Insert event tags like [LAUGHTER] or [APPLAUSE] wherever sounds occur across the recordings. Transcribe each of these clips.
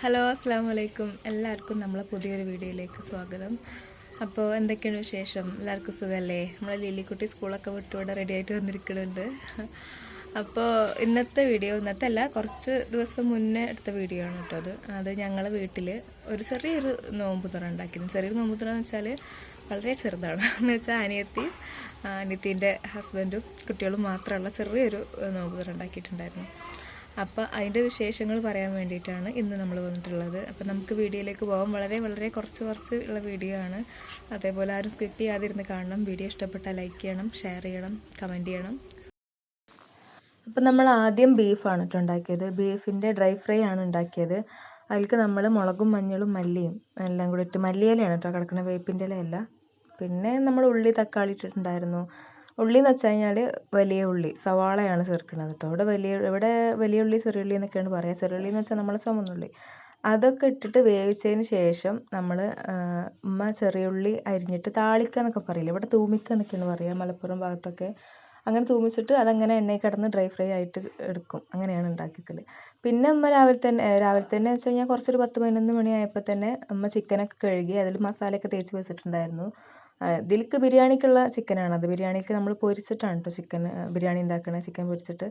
Hello അസ്സാം വലൈക്കും എല്ലാവർക്കും നമ്മളെ പുതിയൊരു വീഡിയോയിലേക്ക് സ്വാഗതം. അപ്പോൾ എന്തൊക്കെയാണ് വിശേഷം? എല്ലാവർക്കും സുഖമല്ലേ നമ്മളെ ലില്ലിക്കുട്ടി സ്കൂളൊക്കെ വിട്ട് റെഡി ആയിട്ട് വന്നിരിക്കുന്നുണ്ട് അപ്പോൾ ഇന്നത്തെ വീഡിയോ ഇന്നത്തെ അല്ല കുറച്ച് ദിവസം മുന്നേ എടുത്ത വീഡിയോ ആണ് കേട്ടോ അത്. അത് ഞങ്ങളെ വീട്ടിൽ ഒരു ചെറിയൊരു നോമ്പ് തുറ ഉണ്ടാക്കിയിരുന്നു. ചെറിയൊരു നോമ്പ് തുറ എന്ന് വെച്ചാൽ വളരെ ചെറുതാണ്. എന്ന് വെച്ചാൽ അനിയത്തി അനിയത്തിന്റെ ഹസ്ബൻഡും കുട്ടികളും മാത്രമുള്ള ചെറിയൊരു നോമ്പ് തുറ ഉണ്ടാക്കിയിട്ടുണ്ടായിരുന്നു. അപ്പോൾ അതിന്റെ വിശേഷങ്ങൾ പറയാൻ വേണ്ടിയിട്ടാണ് ഇന്ന് നമ്മൾ വന്നിട്ടുള്ളത്. അപ്പോൾ നമുക്ക് വീഡിയോയിലേക്ക് പോകാം വളരെ വളരെ കുറച്ച് കുറച്ച് ഉള്ള വീഡിയോ ആണ്. അതേപോലെ ആരും സ്കിപ്പ് ചെയ്യാതിരുന്ന് കാണണം. വീഡിയോ ഇഷ്ടപ്പെട്ടാൽ ലൈക്ക് ചെയ്യണം ഷെയർ ചെയ്യണം കമന്റ് ചെയ്യണം. അപ്പോൾ നമ്മൾ ആദ്യം ബീഫാണ് കേട്ടോ ഉണ്ടാക്കിയത്. ബീഫിന്റെ ഡ്രൈ ഫ്രൈ ആണ് ഉണ്ടാക്കിയത്. അതിലേക്ക് നമ്മൾ മുളകും മഞ്ഞളും മല്ലിയും എല്ലാം കൂടി ഇട്ട് മല്ലിയിലയാണ് കേട്ടോ കിടക്കുന്ന വേപ്പിന്റെ ഇലയല്ല. പിന്നെ നമ്മൾ ഉള്ളി തക്കാളി ഇട്ടിട്ടുണ്ടായിരുന്നു. ഉള്ളി എന്ന് വെച്ച് കഴിഞ്ഞാൽ വലിയ ഉള്ളി സവാളയാണ് ചേർക്കുന്നത് കേട്ടോ ഇവിടെ വലിയ ഇവിടെ വലിയ ഉള്ളി ചെറിയ ഉള്ളി എന്നൊക്കെയാണ് പറയുക ചെറിയ ഉള്ളി എന്ന് വെച്ചാൽ നമ്മളെ ചുമന്നുള്ളി. അതൊക്കെ ഇട്ടിട്ട് വേവിച്ചതിന് ശേഷം നമ്മൾ ഉമ്മ ചെറിയ ഉള്ളി അരിഞ്ഞിട്ട് താളിക്കുക എന്നൊക്കെ പറയില്ല? ഇവിടെ തൂമിക്കുക എന്നൊക്കെയാണ് പറയുക മലപ്പുറം ഭാഗത്തൊക്കെ. അങ്ങനെ തൂമിച്ചിട്ട് അതങ്ങനെ എണ്ണയിൽ കിടന്ന് ഡ്രൈ ഫ്രൈ ആയിട്ട് എടുക്കും. അങ്ങനെയാണ് ഉണ്ടാക്കിക്കൽ പിന്നെ ഉമ്മ രാവിലെ തന്നെ രാവിലെ തന്നെ വെച്ച് കഴിഞ്ഞാൽ കുറച്ചൊരു പത്ത് പതിനൊന്ന് മണിയായപ്പോൾ തന്നെ ഉമ്മ ചിക്കനൊക്കെ കഴുകി അതിൽ മസാലയൊക്കെ തേച്ച് വെച്ചിട്ടുണ്ടായിരുന്നു. ഇതിലേക്ക് ബിരിയാണിക്കുള്ള ചിക്കനാണ്. അത് ബിരിയാണിക്ക് നമ്മൾ പൊരിച്ചിട്ടാണ് കേട്ടോ ചിക്കൻ ബിരിയാണി ഉണ്ടാക്കുന്നത് ചിക്കൻ പൊരിച്ചിട്ട്.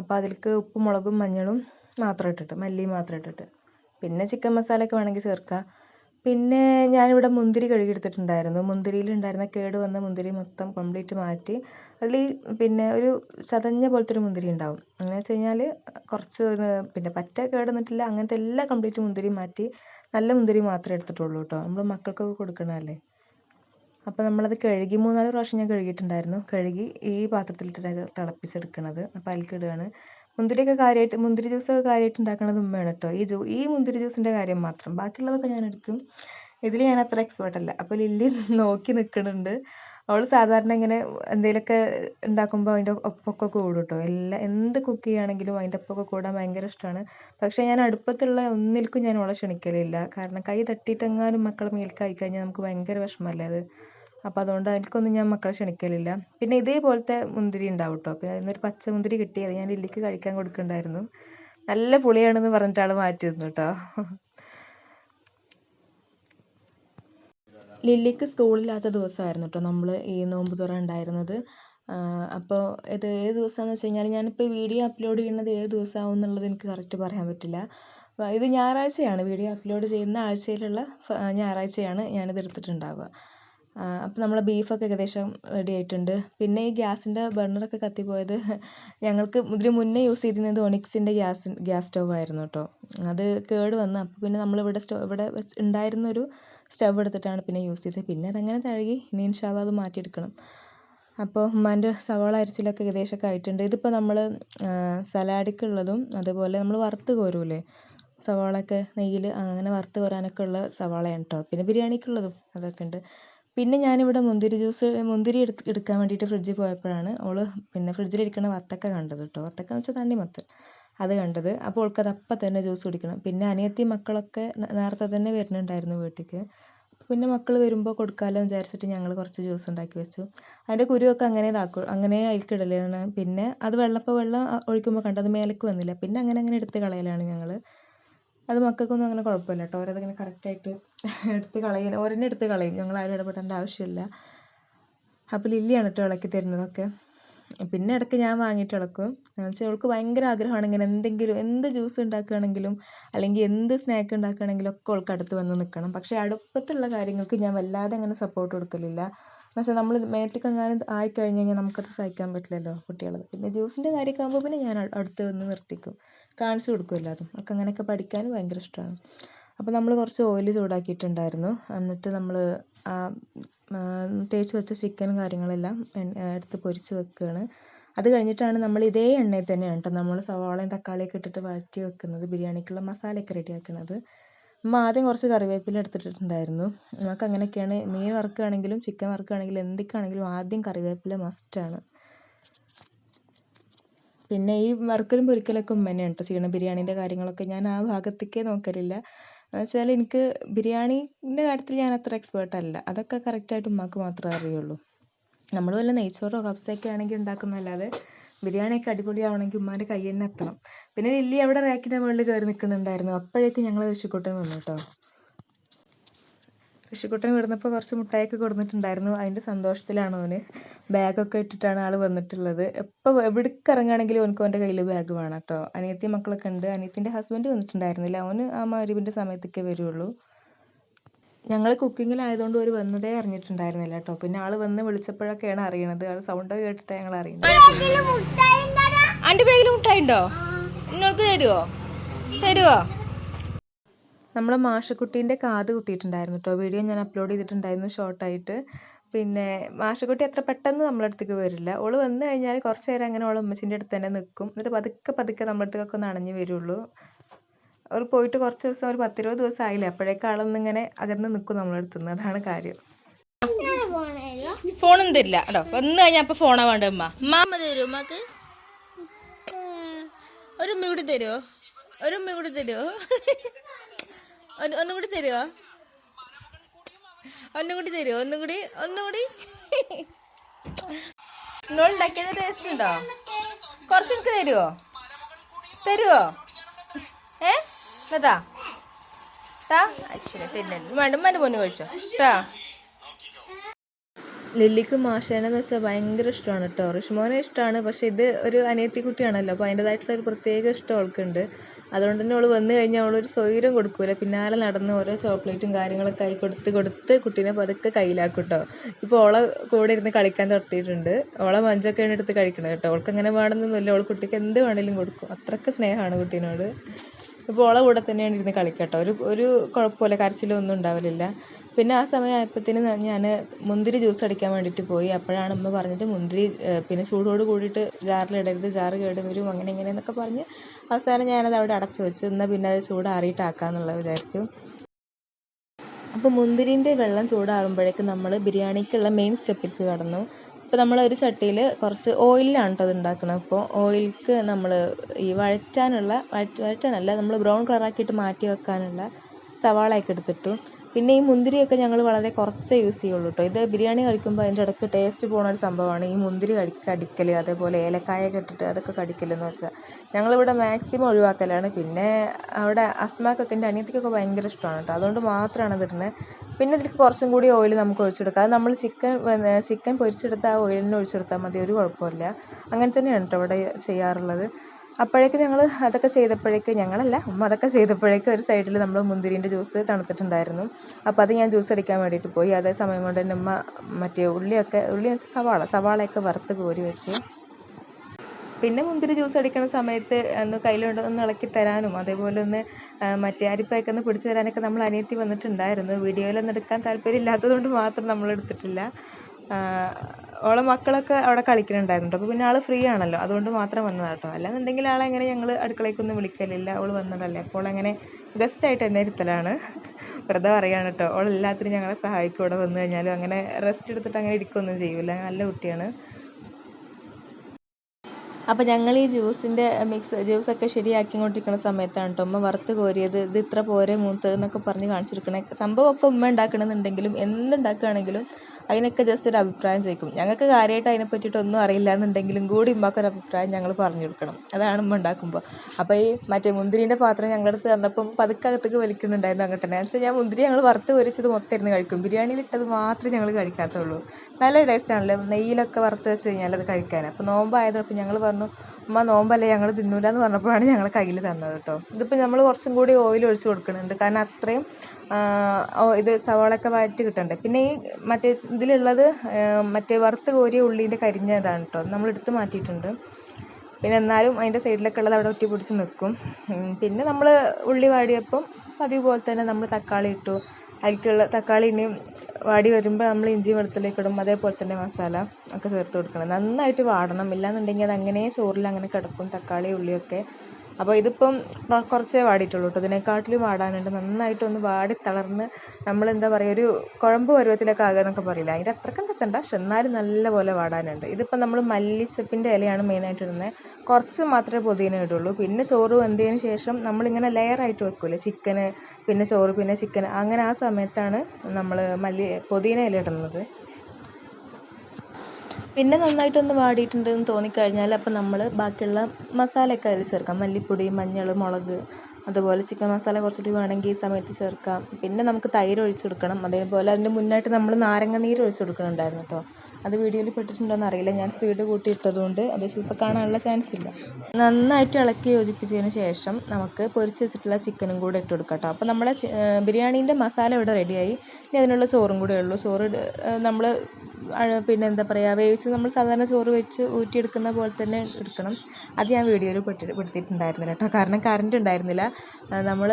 അപ്പോൾ അതിലേക്ക് ഉപ്പും മുളകും മഞ്ഞളും മാത്രം ഇട്ടിട്ട് മല്ലിയും മാത്രം ഇട്ടിട്ട്. പിന്നെ ചിക്കൻ മസാലയൊക്കെ വേണമെങ്കിൽ ചേർക്കാം. പിന്നെ ഞാനിവിടെ മുന്തിരി കഴുകിയെടുത്തിട്ടുണ്ടായിരുന്നു മുന്തിരിയിൽ ഉണ്ടായിരുന്ന കേട് വന്ന മുന്തിരി മൊത്തം കംപ്ലീറ്റ് മാറ്റി അതിൽ പിന്നെ ഒരു ചതഞ്ഞ പോലത്തെ ഒരു മുന്തിരി ഉണ്ടാവും. അങ്ങനെ വെച്ച് കഴിഞ്ഞാൽ കുറച്ച് പിന്നെ പറ്റ കേട് വന്നിട്ടില്ല അങ്ങനത്തെ എല്ലാ കംപ്ലീറ്റ് മുന്തിരിയും മാറ്റി നല്ല മുന്തിരി മാത്രമേ എടുത്തിട്ടുള്ളൂ കേട്ടോ നമ്മൾ മക്കൾക്കൊക്കെ കൊടുക്കണതല്ലേ? അപ്പോൾ നമ്മളത് കഴുകി മൂന്നാൽ പ്രാവശ്യം ഞാൻ കഴുകിയിട്ടുണ്ടായിരുന്നു. കഴുകി ഈ പാത്രത്തിലിട്ടിട്ട് തിളപ്പിച്ചെടുക്കണത്. അപ്പോൾ അതിലേക്ക് ഇടുകയാണ്. മുന്തിരിയൊക്കെ കാര്യമായിട്ട് മുന്തിരി ജ്യൂസൊക്കെ കാര്യമായിട്ട് ഉണ്ടാക്കണത് ഉമ്മയാണ് കേട്ടോ ഈ ജ്യൂ ഈ മുന്തിരി ജ്യൂസിന്റെ കാര്യം മാത്രം. ബാക്കിയുള്ളതൊക്കെ ഞാൻ എടുക്കും. ഇതിൽ ഞാൻ അത്ര എക്സ്പേർട്ട് അല്ല. അപ്പോൾ ലില്ലി [LAUGHS] നോക്കി നിൽക്കുന്നുണ്ട് അവൾ സാധാരണ ഇങ്ങനെ എന്തെങ്കിലുമൊക്കെ ഉണ്ടാക്കുമ്പോൾ അതിന്റെ ഒപ്പമൊക്കെ കൂടും കേട്ടോ എല്ലാ എന്ത് കുക്ക് ചെയ്യുകയാണെങ്കിലും അതിന്റെ ഒപ്പമൊക്കെ കൂടാൻ ഭയങ്കര ഇഷ്ടമാണ് പക്ഷേ ഞാൻ അടുപ്പത്തുള്ള ഒന്നിൽക്കും ഞാൻ അവളെ ക്ഷണിക്കലില്ല. കാരണം കൈ തട്ടിയിട്ടെങ്ങാനും മക്കളെ മേൽക്കായി കഴിഞ്ഞാൽ നമുക്ക് ഭയങ്കര വിഷമമല്ലേ അത്? അപ്പോൾ അതുകൊണ്ട് അതിലേക്കൊന്നും ഞാൻ മക്കളെ ക്ഷണിക്കലില്ല. പിന്നെ ഇതേപോലത്തെ മുന്തിരി ഉണ്ടാവും കേട്ടോ പിന്നെ അതിൽ പച്ച മുന്തിരി കിട്ടി അത് ഞാൻ ലില്ലിക്ക് കഴിക്കാൻ കൊടുക്കുന്നുണ്ടായിരുന്നു. നല്ല പുളിയാണെന്ന് പറഞ്ഞിട്ട് ആൾ മാറ്റി കേട്ടോ ലില്ലിക്ക് സ്കൂളില്ലാത്ത ദിവസമായിരുന്നു കേട്ടോ നമ്മൾ ഈ നോമ്പ് തുറ ഉണ്ടായിരുന്നത്. അപ്പോൾ ഇത് ഏത് ദിവസമാണെന്ന് വെച്ച് കഴിഞ്ഞാൽ ഞാനിപ്പോൾ വീഡിയോ അപ്ലോഡ് ചെയ്യുന്നത് ഏത് ദിവസമാവും എന്നുള്ളത് എനിക്ക് കറക്റ്റ് പറയാൻ പറ്റില്ല. ഇത് ഞായറാഴ്ചയാണ്. വീഡിയോ അപ്ലോഡ് ചെയ്യുന്ന ആഴ്ചയിലുള്ള ഞായറാഴ്ചയാണ് ഞാനിത് എടുത്തിട്ടുണ്ടാവുക. അപ്പോൾ നമ്മളെ ബീഫൊക്കെ ഏകദേശം റെഡി ആയിട്ടുണ്ട്. പിന്നെ ഈ ഗ്യാസിന്റെ ബർണറൊക്കെ കത്തിപ്പോയത് ഞങ്ങൾക്ക് ഇതിന് മുന്നേ യൂസ് ചെയ്തിരുന്നത് ഒണിക്സിന്റെ ഗ്യാസ് ഗ്യാസ് സ്റ്റവ് ആയിരുന്നു കേട്ടോ. അത് കേട് വന്നു അപ്പോൾ പിന്നെ നമ്മളിവിടെ സ്റ്റൗ ഇവിടെ ഉണ്ടായിരുന്നൊരു സ്റ്റവ് എടുത്തിട്ടാണ് പിന്നെ യൂസ് ചെയ്തത്. പിന്നെ അതങ്ങനെ തഴുകി ഇനി ഇൻഷാല്ല അത് മാറ്റിയെടുക്കണം. അപ്പോൾ ഉമ്മാന്റെ സവാള അരിച്ചിലൊക്കെ ഏകദേശമൊക്കെ ആയിട്ടുണ്ട്. ഇതിപ്പോൾ നമ്മൾ സലാഡിക്കുള്ളതും അതുപോലെ നമ്മൾ വറുത്ത് കോരൂലേ? സവാളയൊക്കെ നെയ്യിൽ അങ്ങനെ വറുത്ത് കോരാനൊക്കെ ഉള്ള സവാളയാണ് കേട്ടോ. പിന്നെ ബിരിയാണിക്കുള്ളതും അതൊക്കെ ഉണ്ട്. പിന്നെ ഞാനിവിടെ മുന്തിരി ജ്യൂസ് മുന്തിരി എടുക്കാൻ വേണ്ടിയിട്ട് ഫ്രിഡ്ജിൽ പോയപ്പോഴാണ് അവൾ പിന്നെ ഫ്രിഡ്ജിലിരിക്കുന്ന വത്തക്ക കണ്ടത് കേട്ടോ. വത്തക്ക എന്ന് വെച്ചാൽ തണ്ണിമത്തൻ അത് കണ്ടത്. അപ്പോൾ അവൾക്കത് അപ്പം തന്നെ ജ്യൂസ് കുടിക്കണം. പിന്നെ അനിയത്തിയും മക്കളൊക്കെ നേരത്തെ തന്നെ വരുന്നുണ്ടായിരുന്നു വീട്ടിലേക്ക് പിന്നെ മക്കൾ വരുമ്പോൾ കൊടുക്കാമല്ലോ വിചാരിച്ചിട്ട് ഞങ്ങൾ കുറച്ച് ജ്യൂസ് ഉണ്ടാക്കി വെച്ചു. അതിന്റെ കുരുവൊക്കെ അങ്ങനെ ഇതാക്കും അങ്ങനെ അതിൽക്കിടലാണ് പിന്നെ അത് വെള്ളപ്പോൾ വെള്ളം ഒഴിക്കുമ്പോൾ കണ്ടത് മേലേക്ക് വന്നില്ല. പിന്നെ അങ്ങനെ അങ്ങനെ എടുത്ത് കളയലാണ് ഞങ്ങൾ അത് മക്കൾക്കൊന്നും അങ്ങനെ കുഴപ്പമില്ല കേട്ടോ. ഓരതിങ്ങനെ കറക്റ്റായിട്ട് എടുത്ത് കളയും ഒരെണ്ണം എടുത്ത് കളയും. ഞങ്ങൾ ആരും ഇടപെടേണ്ട ആവശ്യമില്ല. അപ്പോൾ ലില്ലിയാണ് കേട്ടോ ഇളക്കി തരുന്നതൊക്കെ. പിന്നെ ഇടയ്ക്ക് ഞാൻ വാങ്ങിയിട്ട് ഇളക്കും. എന്ന് വെച്ചാൽ അവൾക്ക് ഭയങ്കര ആഗ്രഹമാണ് ഇങ്ങനെ എന്തെങ്കിലും എന്ത് ജ്യൂസ് ഉണ്ടാക്കുകയാണെങ്കിലും അല്ലെങ്കിൽ എന്ത് സ്നാക്ക് ഉണ്ടാക്കുകയാണെങ്കിലും ഒക്കെ അവൾക്ക് അടുത്ത് വന്ന് നിൽക്കണം. പക്ഷേ അടുപ്പത്തുള്ള കാര്യങ്ങൾക്ക് ഞാൻ വല്ലാതെ അങ്ങനെ സപ്പോർട്ട് കൊടുക്കലില്ല. എന്ന് വെച്ചാൽ നമ്മൾ കങ്ങാനും ആയി ആയിക്കഴിഞ്ഞ് കഴിഞ്ഞാൽ നമുക്കത് സഹിക്കാൻ പറ്റില്ലല്ലോ കുട്ടികളത് പിന്നെ ജ്യൂസിന്റെ കാര്യമൊക്കെ ആകുമ്പോൾ പിന്നെ ഞാൻ അടുത്ത് വന്ന് നിർത്തിക്കും. കാണിച്ചു കൊടുക്കുമല്ലോ അതും. അവൾക്ക് അങ്ങനെയൊക്കെ പഠിക്കാൻ ഭയങ്കര ഇഷ്ടമാണ്. അപ്പോൾ നമ്മൾ കുറച്ച് ഓയിൽ ചൂടാക്കിയിട്ടുണ്ടായിരുന്നു. എന്നിട്ട് നമ്മൾ ആ തേച്ച് വെച്ച ചിക്കൻ കാര്യങ്ങളെല്ലാം എടുത്ത് പൊരിച്ച് വെക്കുകയാണ് അത് കഴിഞ്ഞിട്ടാണ് നമ്മൾ ഇതേ എണ്ണയിൽ തന്നെയാണ് കേട്ടോ നമ്മൾ സവാളയും തക്കാളിയൊക്കെ ഇട്ടിട്ട് വഴറ്റി വെക്കുന്നത്. ബിരിയാണിക്കുള്ള മസാലയൊക്കെ റെഡിയാക്കുന്നത് അമ്മ ആദ്യം കുറച്ച് കറിവേപ്പില എടുത്തിട്ടുണ്ടായിരുന്നു നമുക്ക് അങ്ങനെയൊക്കെയാണ് മീൻ വറുക്കുകയാണെങ്കിലും ചിക്കൻ വറുക്കുകയാണെങ്കിലും എന്തൊക്കെയാണെങ്കിലും ആദ്യം കറിവേപ്പില മസ്റ്റാണ് പിന്നെ ഈ വറുക്കലും പൊരിക്കലൊക്കെ ഉമ്മ തന്നെയാണ് കേട്ടോ ചെയ്യണത് ബിരിയാണീന്റെ കാര്യങ്ങളൊക്കെ ഞാൻ ആ ഭാഗത്തേക്കേ നോക്കലില്ല. എന്ന് വെച്ചാൽ എനിക്ക് ബിരിയാണീന്റെ കാര്യത്തിൽ ഞാൻ അത്ര എക്സ്പേർട്ട് അല്ല. അതൊക്കെ കറക്റ്റായിട്ട് ഉമ്മാക്ക് മാത്രമേ അറിയുള്ളൂ. നമ്മൾ വല്ല നെയ്ച്ചോറോ കബ്സയൊക്കെ ആണെങ്കിൽ ഉണ്ടാക്കുന്നതല്ലാതെ ബിരിയാണിയൊക്കെ അടിപൊളിയാവണമെങ്കിൽ ഉമ്മാന്റെ കൈ തന്നെ എത്തണം. പിന്നെ ലില്ലി അവിടെ റാക്കിന്റെ മുകളിൽ കയറി നിൽക്കുന്നുണ്ടായിരുന്നു അപ്പോഴേക്കും ഞങ്ങൾ ഋഷിക്കുട്ടൻ നിന്നു കേട്ടോ. ഋഷിക്കുട്ടൻ വിടുന്നപ്പോൾ കുറച്ച് മുട്ടായൊക്കെ കൊടുത്തിട്ടുണ്ടായിരുന്നു അതിന്റെ സന്തോഷത്തിലാണ് അവന് ബാഗൊക്കെ ഇട്ടിട്ടാണ് ആൾ വന്നിട്ടുള്ളത്. എപ്പോൾ എവിടേക്ക് ഇറങ്ങുകയാണെങ്കിലും ഓനക്ക് അവന്റെ കയ്യിൽ ബാഗ് വേണം കേട്ടോ അനിയത്തി മക്കളൊക്കെ ഉണ്ട്. അനിയത്തിന്റെ ഹസ്ബൻഡ് വന്നിട്ടുണ്ടായിരുന്നില്ല. അവന് ആ മരുവിന്റെ സമയത്തൊക്കെ വരുള്ളൂ. ഞങ്ങൾ കുക്കിങ്ങിലായതുകൊണ്ട് ഒരു വന്നതേ അറിഞ്ഞിട്ടുണ്ടായിരുന്നില്ല കേട്ടോ പിന്നെ ആൾ വന്ന് വിളിച്ചപ്പോഴൊക്കെയാണ് അറിയണത്. ആൾ സൗണ്ട് കേട്ടിട്ട് ഞങ്ങൾ അറിയുന്നത്. അന്റെ ബാഗിൽ മുട്ടായി ഉണ്ടോ? ഇന്നോർക്ക് തരുമോ തരുവോ? നമ്മളെ മാഷക്കുട്ടീന്റെ കാത് കുത്തിയിട്ടുണ്ടായിരുന്നു കേട്ടോ വീഡിയോ ഞാൻ അപ്ലോഡ് ചെയ്തിട്ടുണ്ടായിരുന്നു ഷോർട്ടായിട്ട് പിന്നെ മാഷക്കുട്ടി അത്ര പെട്ടെന്ന് നമ്മുടെ അടുത്തേക്ക് വരില്ല. ഓൾ വന്നു കഴിഞ്ഞാൽ കുറച്ച് നേരം അങ്ങനെ ഓളെ ഉമ്മച്ചിന്റെ അടുത്ത് തന്നെ നിൽക്കും എന്നിട്ട് പതുക്കെ പതുക്കെ നമ്മുടെ അടുത്തേക്കൊക്കെ ഒന്ന് അണഞ്ഞു വരുള്ളൂ. അവർ പോയിട്ട് കുറച്ച് ദിവസം ഒരു പത്തിരുപത് ദിവസം ആയില്ലേ? അപ്പോഴേക്കും ഇങ്ങനെ അകന്ന് നിൽക്കും നമ്മളെ അടുത്ത് നിന്ന്. അതാണ് കാര്യം. ഫോണൊന്നും തരില്ല കേട്ടോ വന്നു കഴിഞ്ഞാൽ അപ്പൊ ഫോണാ വേണ്ട ഉമ്മ? മാമ തരുമോ ഉമ്മക്ക്? ഒരു ഉമ്മ കൂടി തരുമോ ഒരു ഉമ്മ കൂടി തരുമോ ഒന്ന് കൂടി തരുമോ ഒന്നും കൂടി തരുമോ ഒന്നും കൂടി ഒന്നും കൂടി ഉണ്ടാക്കിയത് ടേസ്റ്റ് ഉണ്ടോ? കുറച്ച് എനിക്ക് തരുമോ തരുമോ ഏ? എന്നതാ താ. ശരി തരുന്ന വേണ്ട മന പൊന്നു കഴിച്ചോ. ട്ടാ ലില്ലിക്ക് മാഷേനെന്ന് വെച്ചാൽ ഭയങ്കര ഇഷ്ടമാണ് കേട്ടോ. റിഷ്മോനെ ഇഷ്ടമാണ് പക്ഷേ ഇത് ഒരു അനിയത്തി കുട്ടിയാണല്ലോ അപ്പോൾ അതിന്റെതായിട്ടുള്ള ഒരു പ്രത്യേക ഇഷ്ടം അവൾക്കുണ്ട്. അതുകൊണ്ട് തന്നെ അവൾ വന്നു കഴിഞ്ഞാൽ അവളൊരു സ്വൈരം കൊടുക്കില്ല പിന്നാലെ നടന്ന് ഓരോ ചോക്ലേറ്റും കാര്യങ്ങളൊക്കെ കൈ കൊടുത്ത് കൊടുത്ത് കുട്ടീനെ പതുക്കെ കയ്യിലാക്കും കേട്ടോ ഇപ്പോൾ ഓളെ കൂടെ ഇരുന്ന് കളിക്കാൻ തുടത്തിയിട്ടുണ്ട്. ഓളെ മഞ്ചൊക്കെയാണ് എടുത്ത് കഴിക്കണത് കേട്ടോ. അവൾക്ക് അങ്ങനെ വേണമെന്നൊന്നുമില്ല അവൾ കുട്ടിക്ക് എന്ത് വേണമെങ്കിലും കൊടുക്കും. അത്രയ്ക്ക് സ്നേഹമാണ് കുട്ടീനോട്. ഇപ്പോൾ ഓളെ കൂടെ തന്നെയാണ് ഇരുന്ന് കളിക്കട്ടോ. ഒരു ഒരു കുഴപ്പമില്ല. കരച്ചിലോ ഒന്നും ഉണ്ടാവലില്ല. പിന്നെ ആ സമയമായപ്പോഴത്തേനും ഞാൻ മുന്തിരി ജ്യൂസ് അടിക്കാൻ വേണ്ടിയിട്ട് പോയി. അപ്പോഴാണ് അമ്മ പറഞ്ഞത് മുന്തിരി പിന്നെ ചൂടോട് കൂടിയിട്ട് ജാറിലിടരുത് ജാറ് കേട് വരും അങ്ങനെ ഇങ്ങനെ എന്നൊക്കെ പറഞ്ഞ് അവസാനം ഞാനത് അവിടെ അടച്ചു വെച്ചു. എന്നാൽ പിന്നെ അത് ചൂടാറിയിട്ടാക്കാമെന്നുള്ളത് വിചാരിച്ചു. അപ്പോൾ മുന്തിരിന്റെ വെള്ളം ചൂടാറുമ്പോഴേക്കും നമ്മൾ ബിരിയാണിക്കുള്ള മെയിൻ സ്റ്റെപ്പിലേക്ക് കടന്നു. അപ്പോൾ നമ്മൾ ഒരു ചട്ടിയിൽ കുറച്ച് ഓയിലാണ് കേട്ടോ അത് ഉണ്ടാക്കുന്നത് അപ്പോൾ ഓയിൽക്ക് നമ്മൾ ഈ വഴറ്റാനുള്ള വഴറ്റ വഴറ്റാനല്ല നമ്മൾ ബ്രൗൺ കളറാക്കിയിട്ട് മാറ്റി വെക്കാനുള്ള സവാളയൊക്കെ എടുത്തിട്ടു. പിന്നെ ഈ മുന്തിരിയൊക്കെ ഞങ്ങൾ വളരെ കുറച്ചേ യൂസ് ചെയ്യുള്ളൂ കേട്ടോ ഇത് ബിരിയാണി കഴിക്കുമ്പോൾ അതിന്റെ ഇടയ്ക്ക് ടേസ്റ്റ് പോകുന്ന ഒരു സംഭവമാണ് ഈ മുന്തിരി കടി കടിക്കൽ അതേപോലെ ഏലക്കായൊക്കെ കെട്ടിട്ട് അതൊക്കെ കടിക്കലെന്ന് വെച്ചാൽ ഞങ്ങളിവിടെ മാക്സിമം ഒഴിവാക്കലാണ്. പിന്നെ അവിടെ അസ്മാക്കൊക്കെ എന്റെ അനിയത്തിക്കൊക്കെ ഭയങ്കര ഇഷ്ടമാണ് കേട്ടോ അതുകൊണ്ട് മാത്രമാണ് ഇതിടുന്നത് പിന്നെ ഇതിലേക്ക് കുറച്ചും കൂടി ഓയിൽ നമുക്ക് ഒഴിച്ചെടുക്കാം. അത് നമ്മൾ ചിക്കൻ ചിക്കൻ പൊരിച്ചെടുത്ത ആ ഓയിലിനെ ഒഴിച്ചെടുത്താൽ മതി. ഒരു കുഴപ്പമില്ല. അങ്ങനെ തന്നെയാണ് കേട്ടോ ഇവിടെ ചെയ്യാറുള്ളത്. അപ്പോഴേക്ക് ഞങ്ങൾ അതൊക്കെ ചെയ്തപ്പോഴേക്ക് ഞങ്ങളല്ല ഉമ്മ അതൊക്കെ ചെയ്തപ്പോഴേക്ക് ഒരു സൈഡിൽ നമ്മൾ മുന്തിരീന്റെ ജ്യൂസ് തണുത്തിട്ടുണ്ടായിരുന്നു. അപ്പോൾ അത് ഞാൻ ജ്യൂസ് അടിക്കാൻ വേണ്ടിയിട്ട് പോയി. അതേ സമയം കൊണ്ട് തന്നെ ഉമ്മ മറ്റേ ഉള്ളിയൊക്കെ ഉള്ളി വെച്ചാൽ സവാള സവാളയൊക്കെ വറുത്ത് കോരി വെച്ച്. പിന്നെ മുന്തിരി ജ്യൂസ് അടിക്കുന്ന സമയത്ത് ഒന്ന് കയ്യിലുണ്ട് ഒന്ന് ഇളക്കി തരാനും അതേപോലെ ഒന്ന് മറ്റേ അരിപ്പയൊക്കെ ഒന്ന് പിടിച്ചു തരാനൊക്കെ നമ്മൾ അനിയത്തി വന്നിട്ടുണ്ടായിരുന്നു. വീഡിയോയിലൊന്നും എടുക്കാൻ താല്പര്യം ഇല്ലാത്തതുകൊണ്ട് മാത്രം നമ്മൾ എടുത്തിട്ടില്ല. ഓളെ മക്കളൊക്കെ അവിടെ കളിക്കുന്നുണ്ടായിരുന്നു അപ്പോൾ പിന്നെ ആൾ ഫ്രീ ആണല്ലോ. അതുകൊണ്ട് മാത്രം വന്നതാണ് കേട്ടോ അല്ലാന്നുണ്ടെങ്കിൽ ആളെ അങ്ങനെ ഞങ്ങൾ അടുക്കളയ്ക്കൊന്നും വിളിക്കലില്ല. അവൾ വന്നതല്ലേ. അപ്പോൾ അങ്ങനെ ഗസ്റ്റായിട്ട് എന്നെ ഇരുത്തലാണ്. വെറുതെ പറയാണ് കേട്ടോ അവൾ എല്ലാത്തിനും ഞങ്ങളെ സഹായിക്കും. ഇവിടെ വന്നു കഴിഞ്ഞാലും അങ്ങനെ റെസ്റ്റ് എടുത്തിട്ട് അങ്ങനെ ഇരിക്കുകയൊന്നും ചെയ്യില്ല നല്ല കുട്ടിയാണ്. അപ്പോൾ ഞങ്ങൾ ഈ ജ്യൂസിന്റെ മിക്സ് ജ്യൂസൊക്കെ ശരിയാക്കിക്കൊണ്ടിരിക്കുന്ന സമയത്താണ് കേട്ടോ ഉമ്മ വറുത്ത് കോരിയത്. ഇത് ഇത്ര പോരെ മൂത്തത് എന്നൊക്കെ പറഞ്ഞ് കാണിച്ചിരിക്കണേ. സംഭവമൊക്കെ ഉമ്മ ഉണ്ടാക്കണമെന്നുണ്ടെങ്കിലും എന്തുണ്ടാക്കുകയാണെങ്കിലും അതിനൊക്കെ ജസ്റ്റ് ഒരു അഭിപ്രായം ചോദിക്കും. ഞങ്ങൾക്ക് കാര്യമായിട്ട് അതിനെ പറ്റിയിട്ട് ഒന്നും അറിയില്ല എന്നുണ്ടെങ്കിലും കൂടി ഉമ്മാക്ക് ഒരു അഭിപ്രായം ഞങ്ങൾ പറഞ്ഞു കൊടുക്കണം. അതാണ് ഉമ്മ ഉണ്ടാക്കുമ്പോൾ അപ്പോൾ ഈ മറ്റേ മുന്തിരീന്റെ പാത്രം ഞങ്ങളുടെ അടുത്ത് തന്നപ്പം പതുക്കെ അകത്തേക്ക് വലിക്കുന്നുണ്ടായിരുന്നു അങ്ങോട്ട് തന്നെ. വെച്ചാൽ ഞാൻ മുന്തിരി ഞങ്ങൾ വറുത്ത് പൊരിച്ചത് മൊത്തം ഇരുന്ന് കഴിക്കും. ബിരിയാണിയിൽ ഇട്ടത് മാത്രമേ ഞങ്ങൾ കഴിക്കാത്തുള്ളൂ. നല്ല ടേസ്റ്റ് ആണല്ലോ. നെയ്യിലൊക്കെ വറുത്ത് വെച്ച് കഴിഞ്ഞാൽ അത് കഴിക്കാൻ. അപ്പോൾ നോമ്പായതോടൊപ്പം ഞങ്ങൾ പറഞ്ഞു ഉമ്മ നോമ്പല്ലേ? ഞങ്ങൾ തിന്നൂല എന്ന് പറഞ്ഞപ്പോഴാണ് ഞങ്ങൾ കയ്യിൽ തന്നത് കേട്ടോ ഇതിപ്പോൾ നമ്മൾ കുറച്ചും കൂടി ഓയിൽ ഒഴിച്ച് കൊടുക്കുന്നുണ്ട്. കാരണം അത്രയും ഇത് സവാളയൊക്കെ വഴറ്റി കിട്ടണ്ടേ? പിന്നെ ഈ മറ്റേ ഇതിലുള്ളത് മറ്റേ വറുത്ത് കോരിയ ഉള്ളീന്റെ കരിഞ്ഞതാണ് കേട്ടോ നമ്മൾ എടുത്ത് മാറ്റിയിട്ടുണ്ട്. പിന്നെ എന്നാലും അതിന്റെ സൈഡിലൊക്കെ ഉള്ളത് അവിടെ ഒട്ടി പിടിച്ച് നിൽക്കും പിന്നെ നമ്മൾ ഉള്ളി വാടിയപ്പം പതിവ് പോലെ തന്നെ നമ്മൾ തക്കാളി ഇട്ടു. അതിലേക്കുള്ള തക്കാളി ഇനിയും വാടി വരുമ്പോൾ നമ്മൾ ഇഞ്ചി വെളുത്തുള്ളിയൊക്കെ ഇടും. അതേപോലെ തന്നെ മസാല ഒക്കെ ചേർത്ത് കൊടുക്കണം. നന്നായിട്ട് വാടണം. ഇല്ലാന്നുണ്ടെങ്കിൽ അത് അങ്ങനെ ചോറിൽ അങ്ങനെ കിടക്കും. തക്കാളി ഉള്ളിയൊക്കെ. അപ്പോൾ ഇതിപ്പം കുറച്ചേ വാടിയിട്ടുള്ളൂ കേട്ടോ ഇതിനെക്കാട്ടിലും വാടാനുണ്ട്. നന്നായിട്ടൊന്ന് വാടി തളർന്ന് നമ്മൾ എന്താ പറയുക ഒരു കുഴമ്പ് പരുവത്തിലൊക്കെ ആകുക എന്നൊക്കെ പറയില്ല? അതിന്റെ അത്രക്കും എത്തണ്ട പക്ഷെ എന്നാലും നല്ലപോലെ വാടാനുണ്ട്. ഇതിപ്പോൾ നമ്മൾ മല്ലിച്ചപ്പിന്റെ ഇലയാണ് മെയിനായിട്ട് ഇടുന്നത് കുറച്ച് മാത്രമേ പുതിന ഇടുള്ളൂ. പിന്നെ ചോറ് വെന്തതിന് ശേഷം നമ്മളിങ്ങനെ ലെയറായിട്ട് വെക്കൂലേ? ചിക്കന് പിന്നെ ചോറ് പിന്നെ ചിക്കൻ അങ്ങനെ ആ സമയത്താണ് നമ്മൾ മല്ലി പുതിന ഇല ഇടുന്നത്. പിന്നെ നന്നായിട്ടൊന്ന് വാടിയിട്ടുണ്ടെന്ന് തോന്നിക്കഴിഞ്ഞാൽ അപ്പം നമ്മൾ ബാക്കിയുള്ള മസാലയൊക്കെ അതിൽ ചേർക്കാം. മല്ലിപ്പൊടി മഞ്ഞൾ മുളക് അതുപോലെ ചിക്കൻ മസാല കുറച്ചുകൂടി വേണമെങ്കിൽ ഈ സമയത്ത് ചേർക്കാം. പിന്നെ നമുക്ക് തൈര് ഒഴിച്ച് കൊടുക്കണം. അതേപോലെ അതിന്റെ മുന്നായിട്ട് നമ്മൾ നാരങ്ങ നീര് ഒഴിച്ച് കൊടുക്കുന്നുണ്ടായിരുന്നു കേട്ടോ. അത് വീഡിയോയിൽ പെട്ടിട്ടുണ്ടോയെന്ന് അറിയില്ല. ഞാൻ സ്പീഡ് കൂട്ടി ഇട്ടതുകൊണ്ട് അത് ചിലപ്പോൾ കാണാനുള്ള ചാൻസ് ഇല്ല. നന്നായിട്ട് ഇളക്കി യോജിപ്പിച്ചതിന് ശേഷം നമുക്ക് പൊരിച്ച് വെച്ചിട്ടുള്ള ചിക്കനും കൂടെ ഇട്ട് കൊടുക്കാം കേട്ടോ. അപ്പോൾ നമ്മുടെ ബിരിയാണീന്റെ മസാല ഇവിടെ റെഡിയായി. ഇനി അതിനുള്ള ചോറും കൂടെ ഉള്ളൂ. ചോറ് നമ്മൾ പിന്നെ എന്താ പറയുക വേവിച്ച് നമ്മൾ സാധാരണ ചോറ് വെച്ച് ഊറ്റിയെടുക്കുന്ന പോലെ തന്നെ എടുക്കണം. അത് ഞാൻ വീഡിയോയിൽ പെട്ടി പെടുത്തിയിട്ടുണ്ടായിരുന്നില്ല കേട്ടോ. കാരണം കറണ്ട് ഉണ്ടായിരുന്നില്ല. നമ്മൾ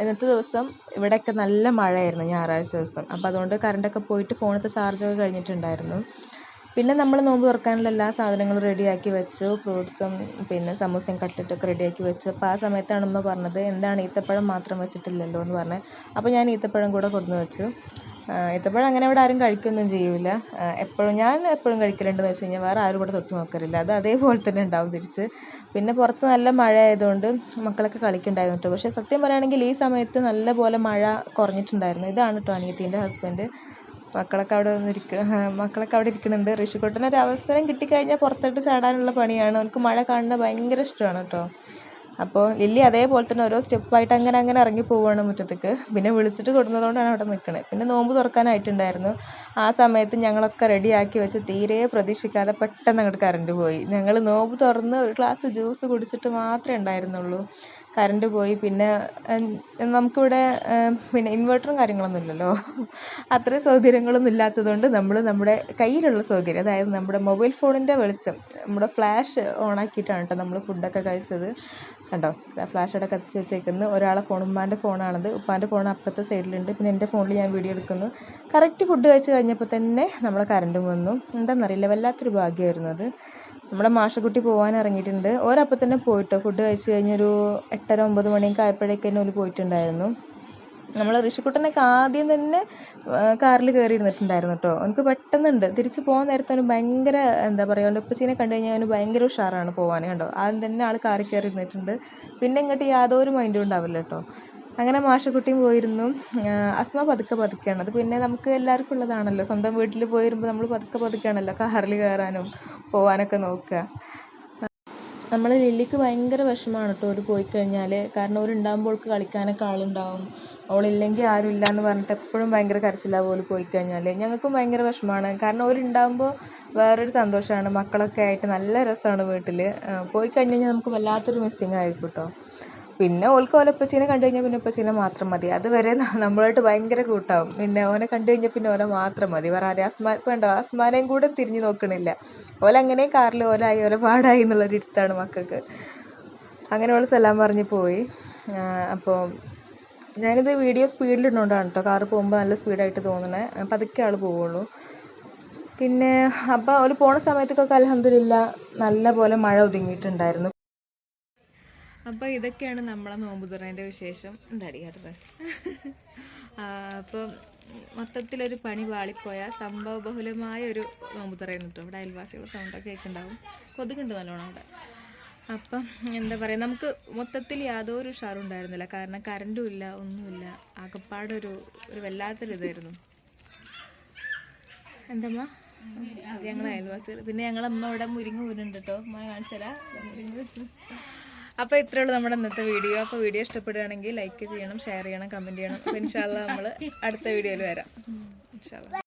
ഇന്നത്തെ ദിവസം ഇവിടെയൊക്കെ നല്ല മഴയായിരുന്നു ഞായറാഴ്ച ദിവസം. അപ്പോൾ അതുകൊണ്ട് കറണ്ടൊക്കെ പോയിട്ട് ഫോണിലത്തെ ചാർജൊക്കെ കഴിഞ്ഞിട്ടുണ്ടായിരുന്നു. പിന്നെ നമ്മൾ നോമ്പ് തുറക്കാനുള്ള എല്ലാ സാധനങ്ങളും റെഡിയാക്കി വെച്ചു. ഫ്രൂട്ട്സും പിന്നെ സമൂസയും കട്ട്ലറ്റൊക്കെ റെഡിയാക്കി വെച്ചു. അപ്പോൾ ആ സമയത്താണ് ഉമ്മ പറഞ്ഞത് എന്താണ് ഈത്തപ്പഴം മാത്രം വെച്ചിട്ടില്ലല്ലോ എന്ന് പറഞ്ഞത് അപ്പോൾ ഞാൻ ഈത്തപ്പഴം കൂടെ കൊണ്ടുവന്ന് വെച്ചു. ആ, അങ്ങനെ ഇവിടെ ആരും കഴിക്കുകയൊന്നും ചെയ്യൂല. എപ്പോഴും ഞാൻ എപ്പോഴും കഴിക്കലുണ്ടെന്ന് വെച്ച് കഴിഞ്ഞാൽ വേറെ ആരും ഇവിടെ തൊട്ട് നോക്കലില്ല. അത് അതേപോലെ തന്നെ ഉണ്ടാവും തിരിച്ച്. പിന്നെ പുറത്ത് നല്ല മഴ ആയതുകൊണ്ട് മക്കളൊക്കെ കളിക്കുന്നുണ്ടായിരുന്നു പക്ഷേ സത്യം പറയുകയാണെങ്കിൽ ഈ സമയത്ത് നല്ല പോലെ മഴ കുറഞ്ഞിട്ടുണ്ടായിരുന്നു. ഇതാണ് കേട്ടോ അനിയത്തീന്റെ ഹസ്ബൻഡ് മക്കളൊക്കെ അവിടെ വന്നിരിക്ക മക്കളൊക്കെ അവിടെ ഇരിക്കുന്നുണ്ട്. ഋഷിക്കുട്ടന് ഒരു അവസരം കിട്ടിക്കഴിഞ്ഞാൽ പുറത്തോട്ട് ചാടാനുള്ള പണിയാണ്. അവനക്ക് മഴ കാണുന്നത് ഭയങ്കര ഇഷ്ടമാണ് കേട്ടോ. അപ്പോൾ ലില്ലി അതേപോലെ തന്നെ ഓരോ സ്റ്റെപ്പായിട്ട് അങ്ങനെ അങ്ങനെ ഇറങ്ങി പോവുകയാണ് മുറ്റത്തേക്ക്. പിന്നെ വിളിച്ചിട്ട് കൊടുക്കുന്നതുകൊണ്ടാണ് അവിടെ നിൽക്കുന്നത് പിന്നെ നോമ്പ് തുറക്കാനായിട്ടുണ്ടായിരുന്നു. ആ സമയത്ത് ഞങ്ങളൊക്കെ റെഡിയാക്കി വെച്ച് തീരെ പ്രതീക്ഷിക്കാതെ പെട്ടെന്ന് അങ്ങോട്ട് കറണ്ട് പോയി. ഞങ്ങൾ നോമ്പ് തുറന്ന് ഒരു ഗ്ലാസ് ജ്യൂസ് കുടിച്ചിട്ട് മാത്രമേ ഉണ്ടായിരുന്നുള്ളൂ. കറണ്ട് പോയി. പിന്നെ നമുക്കിവിടെ പിന്നെ ഇൻവെർട്ടറും കാര്യങ്ങളൊന്നും ഇല്ലല്ലോ. അത്രയും സൗകര്യങ്ങളൊന്നും ഇല്ലാത്തതുകൊണ്ട് നമ്മൾ നമ്മുടെ കയ്യിലുള്ള സൗകര്യം അതായത് നമ്മുടെ മൊബൈൽ ഫോണിന്റെ വെളിച്ചം നമ്മുടെ ഫ്ലാഷ് ഓണാക്കിയിട്ടാണ് കേട്ടോ നമ്മൾ ഫുഡൊക്കെ കഴിച്ചത്. കണ്ടോ? ഫ്ലാഷ് അവിടെ കത്തിച്ച് വെച്ചേക്കുന്നു. ഒരാളെ ഫോൺ ഉമ്മാന്റെ ഫോണാണത്. ഉപ്പാന്റെ ഫോൺ അപ്പുറത്തെ സൈഡിലുണ്ട്. പിന്നെ എന്റെ ഫോണിൽ ഞാൻ വീഡിയോ എടുക്കുന്നു. കറക്റ്റ് ഫുഡ് കഴിച്ച് കഴിഞ്ഞപ്പോൾ തന്നെ നമ്മളെ കറണ്ടും വന്നു. എന്താണെന്നറിയില്ല വല്ലാത്തൊരു ഭാഗ്യമായിരുന്നു അത്. നമ്മുടെ മാഷക്കുട്ടി പോകാൻ ഇറങ്ങിയിട്ടുണ്ട്. ഓരപ്പം തന്നെ പോയിട്ടോ? ഫുഡ് കഴിച്ച് കഴിഞ്ഞൊരു എട്ടര ഒമ്പത് മണിയൊക്കെ ആയപ്പോഴേക്കും തന്നെ ഓൽ പോയിട്ടുണ്ടായിരുന്നു. നമ്മൾ ഋഷിക്കുട്ടനൊക്കെ ആദ്യം തന്നെ കാറിൽ കയറി ഇരുന്നിട്ടുണ്ടായിരുന്നു കേട്ടോ എനിക്ക് പെട്ടെന്നുണ്ട്. തിരിച്ച് പോകാൻ നേരത്തെ അവന് ഭയങ്കര എന്താ പറയുക അവന്റെ ഉപ്പച്ചീനെ കണ്ടു കഴിഞ്ഞാൽ അവന് ഭയങ്കര ഉഷാറാണ് പോകാൻ കണ്ടോ? ആദ്യം തന്നെ ആൾ കാറിൽ കയറി ഇരുന്നിട്ടുണ്ട് പിന്നെ ഇങ്ങോട്ട് യാതൊരു മൈൻഡും ഉണ്ടാവില്ല കേട്ടോ അങ്ങനെ മാഷക്കുട്ടിയും പോയിരുന്നു. അസ്മ പതുക്കെ പതുക്കെയാണ്. അത് പിന്നെ നമുക്ക് എല്ലാവർക്കും ഉള്ളതാണല്ലോ സ്വന്തം വീട്ടിൽ പോയിരുമ്പോൾ നമ്മൾ പതുക്കെ പതുക്കെയാണല്ലോ കാറിൽ കയറാനും പോകാനൊക്കെ നോക്കുക. നമ്മൾ ലില്ലിക്ക് ഭയങ്കര വിഷമമാണ് കേട്ടോ. ഒരു പോയി കഴിഞ്ഞാൽ കാരണം അവരുണ്ടാകുമ്പോൾ അവൾക്ക് കളിക്കാനൊക്കെ ആളുണ്ടാവും. അവളില്ലെങ്കിൽ ആരുമില്ല എന്ന് പറഞ്ഞിട്ട് എപ്പോഴും ഭയങ്കര കരച്ചിലാവും ഓൽ പോയി കഴിഞ്ഞാൽ ഞങ്ങൾക്കും ഭയങ്കര വിഷമമാണ്. കാരണം അവരുണ്ടാകുമ്പോൾ വേറൊരു സന്തോഷമാണ്. മക്കളൊക്കെ ആയിട്ട് നല്ല രസമാണ് വീട്ടിൽ പോയി കഴിഞ്ഞ് കഴിഞ്ഞാൽ നമുക്ക് വല്ലാത്തൊരു മിസ്സിങ് ആയിരിക്കും കേട്ടോ. പിന്നെ ഓൾക്ക് ഓലെ ഉപ്പച്ചീനെ കണ്ടു കഴിഞ്ഞാൽ പിന്നെ ഉപ്പച്ചീനെ മാത്രം മതി. അതുവരെ നമ്മളായിട്ട് ഭയങ്കര കൂട്ടാവും. പിന്നെ ഓനെ കണ്ടു കഴിഞ്ഞാൽ പിന്നെ ഓനെ മാത്രം മതി. വേറെ ആരെയും അസ്മാ ഇപ്പം കൂടെ തിരിഞ്ഞു നോക്കണില്ല. ഓലങ്ങനെ കാറിൽ ഓലായി ഓലെ പാടായി എന്നുള്ളൊരു ഇരുത്താണ് മക്കൾക്ക്. അങ്ങനെ ഓൾ സലാം പറഞ്ഞ് പോയി. അപ്പോൾ ഞാനിത് വീഡിയോ സ്പീഡിലിടുന്നതുകൊണ്ടാണ് കേട്ടോ കാറ് പോകുമ്പോൾ നല്ല സ്പീഡായിട്ട് തോന്നണേ. പതുക്കെ ആൾ പോവുള്ളൂ. പിന്നെ അപ്പോൾ അവർ പോണ സമയത്തൊക്കെ അലഹമില്ല നല്ല പോലെ മഴ ഒതുങ്ങിയിട്ടുണ്ടായിരുന്നു. അപ്പോൾ ഇതൊക്കെയാണ് നമ്മളെ നോമ്പ് തുറേന്റെ വിശേഷം എന്താടി കേട്ടത് അപ്പം മൊത്തത്തിലൊരു പണി വാളിപ്പോയ സംഭവ ബഹുലമായ ഒരു നോമ്പ് തുറയുന്നു കേട്ടോ ഇവിടെ അയൽവാസികളുടെ സൗണ്ടൊക്കെ കേൾക്കുന്നുണ്ടാവും. കൊതുകുണ്ട് നല്ലോണം അവിടെ. അപ്പം എന്താ പറയുക നമുക്ക് മൊത്തത്തിൽ യാതൊരു ഉഷാറും ഉണ്ടായിരുന്നില്ല. കാരണം കറണ്ടും ഇല്ല ഒന്നുമില്ല. ആകപ്പാടൊരു ഒരു വല്ലാത്തൊരു ഇതായിരുന്നു. എന്തമ്മ? അത് ഞങ്ങൾ അയൽവാസികൾ പിന്നെ ഞങ്ങളമ്മ ഇവിടെ മുരിങ്ങ ഊരുണ്ട് കേട്ടോ അമ്മ കാണിച്ചുതരാം. മുരിങ്ങ അപ്പോൾ ഇത്രേ ഉള്ളൂ നമ്മുടെ ഇന്നത്തെ വീഡിയോ അപ്പോൾ വീഡിയോ ഇഷ്ടപ്പെടുകയാണെങ്കിൽ ലൈക്ക് ചെയ്യണം ഷെയർ ചെയ്യണം കമന്റ് ചെയ്യണം. അപ്പോൾ ഇൻഷാല്ല നമ്മൾ അടുത്ത വീഡിയോയിൽ വരാം. ഇൻഷാല്ല